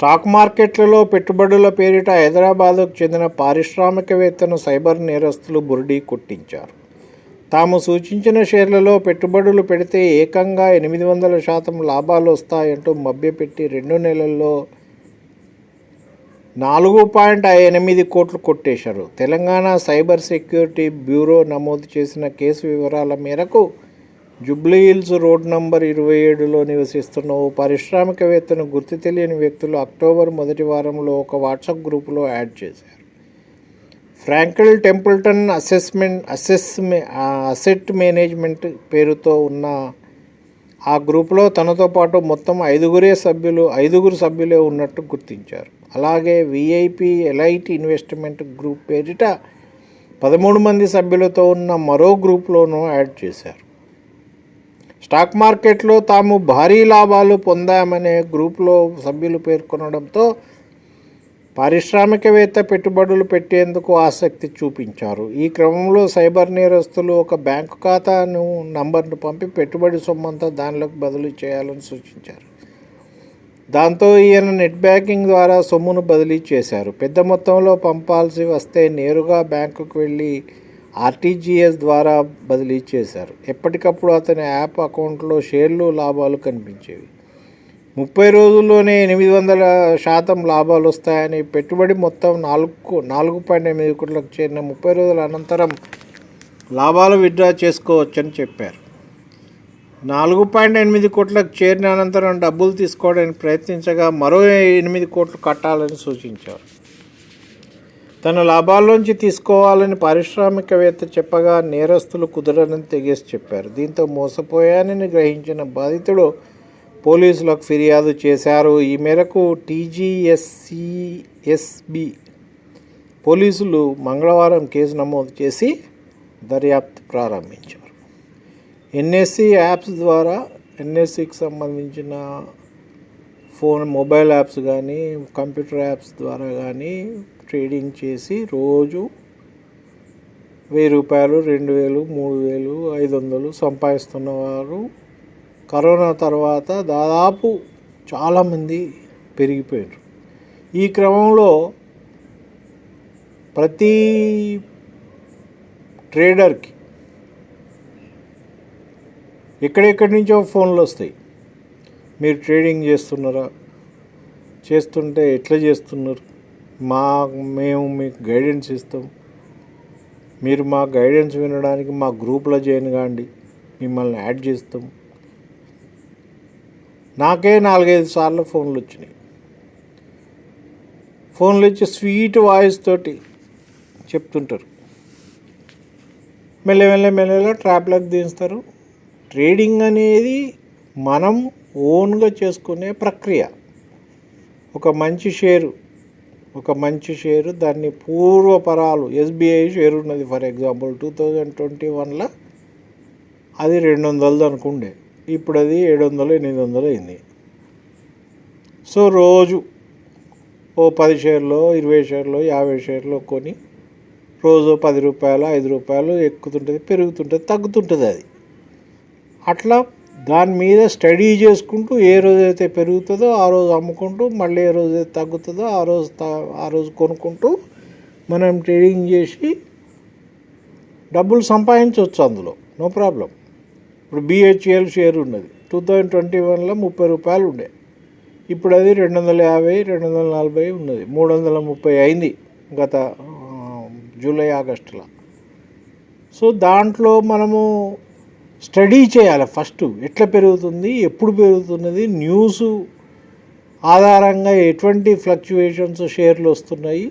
Stock మార్కెట్లలో పెట్టుబడుల పేరిట హైదరాబాద్కు చెందిన పారిశ్రామికవేత్తను సైబర్ నేరస్తులు బురిడీ కొట్టించారు. తాము సూచించిన షేర్లలో పెట్టుబడులు పెడితే ఏకంగా ఎనిమిది వందల శాతం లాభాలు వస్తాయంటూ మభ్యపెట్టి రెండు నెలల్లో నాలుగు పాయింట్ ఎనిమిది కోట్లు కొట్టేశారు. తెలంగాణ సైబర్ సెక్యూరిటీ బ్యూరో నమోదు చేసిన కేసు వివరాల మేరకు జుబ్లీహిల్స్ రోడ్ నంబర్ ఇరవై ఏడులో నివసిస్తున్న ఓ పారిశ్రామికవేత్తను గుర్తు తెలియని వ్యక్తులు అక్టోబర్ మొదటి వారంలో ఒక వాట్సాప్ గ్రూపులో యాడ్ చేశారు. Franklin Templeton assessment assess asset management పేరుతో ఉన్న ఆ గ్రూపులో తనతో పాటు మొత్తం ఐదుగురే సభ్యులు ఐదుగురు సభ్యులే ఉన్నట్టు గుర్తించారు. అలాగే విఐపి ఎలైట్ ఇన్వెస్ట్మెంట్ గ్రూప్ పేరిట పదమూడు మంది సభ్యులతో ఉన్న మరో గ్రూప్లోనూ యాడ్ చేశారు. స్టాక్ మార్కెట్లో తాము భారీ లాభాలు పొందామనే గ్రూప్లో సభ్యులు పేర్కొనడంతో పారిశ్రామికవేత్త పెట్టుబడులు పెట్టేందుకు ఆసక్తి చూపించారు. ఈ క్రమంలో సైబర్ నేరస్తులు ఒక బ్యాంకు ఖాతాను నంబర్ను పంపి పెట్టుబడి సొమ్మంతా దానిలోకి బదిలీ చేయాలని సూచించారు. దాంతో ఈయన నెట్ బ్యాంకింగ్ ద్వారా సొమ్మును బదిలీ చేశారు. పెద్ద మొత్తంలో పంపాల్సి వస్తే నేరుగా బ్యాంకుకు వెళ్ళి ఆర్టీజీఎస్ ద్వారా బదిలీ చేశారు. ఎప్పటికప్పుడు అతని యాప్ అకౌంట్లో షేర్లు లాభాలు కనిపించేవి. ముప్పై రోజుల్లోనే ఎనిమిది వందల శాతం లాభాలు వస్తాయని పెట్టుబడి మొత్తం నాలుగు నాలుగు పాయింట్ ఎనిమిది కోట్లకు చేరిన ముప్పై రోజుల అనంతరం లాభాలు విత్డ్రా చేసుకోవచ్చని చెప్పారు. నాలుగు పాయింట్ ఎనిమిది కోట్లకు చేరిన అనంతరం డబ్బులు తీసుకోవడానికి ప్రయత్నించగా మరో ఎనిమిది కోట్లు కట్టాలని సూచించారు. తన లాభాల్లోంచి తీసుకోవాలని పారిశ్రామికవేత్త చెప్పగా నేరస్తులు కుదరని తెగేసి చెప్పారు. దీంతో మోసపోయానని గ్రహించిన బాధితుడు పోలీసులకు ఫిర్యాదు చేశారు. ఈ మేరకు టీజీఎస్సిఎస్బి పోలీసులు మంగళవారం కేసు నమోదు చేసి దర్యాప్తు ప్రారంభించారు. ఎన్ఎస్సి యాప్స్ ద్వారా ఎన్ఎస్సికి సంబంధించిన ఫోన్ మొబైల్ యాప్స్ కానీ కంప్యూటర్ యాప్స్ ద్వారా కానీ ట్రేడింగ్ చేసి రోజు వెయ్యి రూపాయలు రెండు వేలు మూడు వేలు ఐదు వందలు సంపాదిస్తున్నవారు. కరోనా తర్వాత దాదాపు చాలామంది పెరిగిపోయారు ఈ క్రమంలో ప్రతి ట్రేడర్కి ఎక్కడెక్కడి నుంచో ఫోన్లు వస్తాయి. మీరు ట్రేడింగ్ చేస్తున్నారా? చేస్తుంటే ఎట్లా చేస్తున్నారు? మా మేము మీకు గైడెన్స్ ఇస్తాం. మీరు మా గైడెన్స్ వినడానికి మా గ్రూప్లో జాయిన్ కాండి. మిమ్మల్ని యాడ్ చేస్తాం. నాకే నాలుగైదు సార్లు ఫోన్లు వచ్చినాయి. ఫోన్లు వచ్చి స్వీట్ వాయిస్ తోటి చెప్తుంటారు. మెల్లమెల్ల మెల్లెల ట్రాప్లకు దించుతారు ట్రేడింగ్ అనేది మనం ఓన్గా చేసుకునే ప్రక్రియ. ఒక మంచి షేరు ఒక మంచి షేరు దాన్ని పూర్వపరాలు ఎస్బీఐ షేర్ ఉన్నది. For example two thousand twenty వన్లో అది రెండు వందలది అనుకుండే. ఇప్పుడు అది ఏడు వందలు ఎనిమిది వందలు అయింది. సో రోజు ఓ పది షేర్లు ఇరవై షేర్లు యాభై షేర్లు కొని రోజు పది రూపాయలు ఐదు రూపాయలు ఎక్కుతుంటుంది పెరుగుతుంటుంది తగ్గుతుంటుంది అది. అట్లా దాని మీద స్టడీ చేసుకుంటూ ఏ రోజైతే పెరుగుతుందో ఆ రోజు అమ్ముకుంటూ మళ్ళీ ఏ రోజైతే తగ్గుతుందో ఆ రోజు త- ఆ రోజు కొనుక్కుంటూ మనం ట్రేడింగ్ చేసి డబ్బులు సంపాదించవచ్చు అందులో. No problem. ఇప్పుడు బిహెచ్ఎల్ షేర్ ఉన్నది. టూ థౌజండ్ ట్వంటీ వన్లో ముప్పై రూపాయలు ఉండే. ఇప్పుడు అది రెండు వందల యాభై రెండు వందల నలభై ఉన్నది. మూడు వందల ముప్పై అయింది గత జూలై ఆగస్టులో. సో దాంట్లో మనము స్టడీ చేయాలి ఫస్ట్. ఎట్లా పెరుగుతుంది ఎప్పుడు పెరుగుతున్నది న్యూస్ ఆధారంగా ఎటువంటి ఫ్లక్చువేషన్స్ షేర్లు వస్తున్నాయి.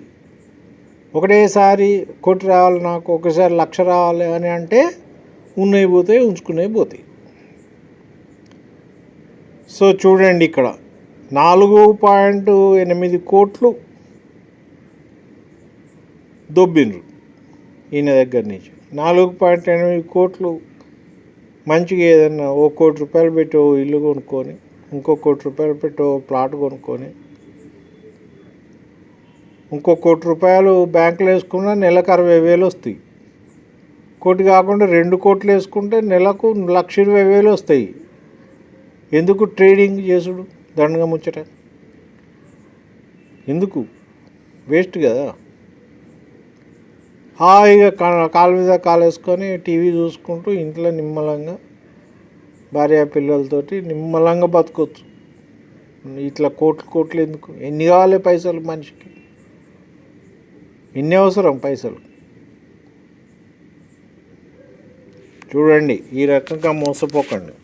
ఒకటేసారి కోటి రావాలి నాకు ఒకసారి లక్ష రావాలి అని అంటే ఉన్నాయి పోతాయి ఉంచుకునేవి పోతాయి. సో చూడండి ఇక్కడ. నాలుగు పాయింట్ ఎనిమిది కోట్లు దొబ్బిండ్రు ఈయన దగ్గర నుంచి. నాలుగు పాయింట్ ఎనిమిది కోట్లు మంచిగా ఏదన్నా ఓ కోటి రూపాయలు పెట్టి ఓ ఇల్లు కొనుక్కొని ఇంకో కోటి రూపాయలు పెట్టి ఓ ప్లాట్ కొనుక్కొని ఇంకో కోటి రూపాయలు బ్యాంకులో వేసుకున్నా నెలకు అరవై వేలు వస్తాయి. కోటి కాకుండా రెండు కోట్లు వేసుకుంటే నెలకు లక్ష ఇరవై వేలు వస్తాయి. ఎందుకు ట్రేడింగ్ చేసుడు దండగా ముచ్చట? ఎందుకు? వేస్ట్ కదా. హాయిగా కాళ్ళ కాలు మీద కాలు వేసుకొని టీవీ చూసుకుంటూ ఇంట్లో నిమ్మలంగా భార్య పిల్లలతోటి నిమ్మలంగా బతకొచ్చు. ఇట్లా కోట్లు కోట్లు ఎందుకు? ఎన్ని కావాలి పైసలు మనిషికి? ఎన్ని అవసరం పైసలు? చూడండి ఈ రకంగా మోసపోకండి.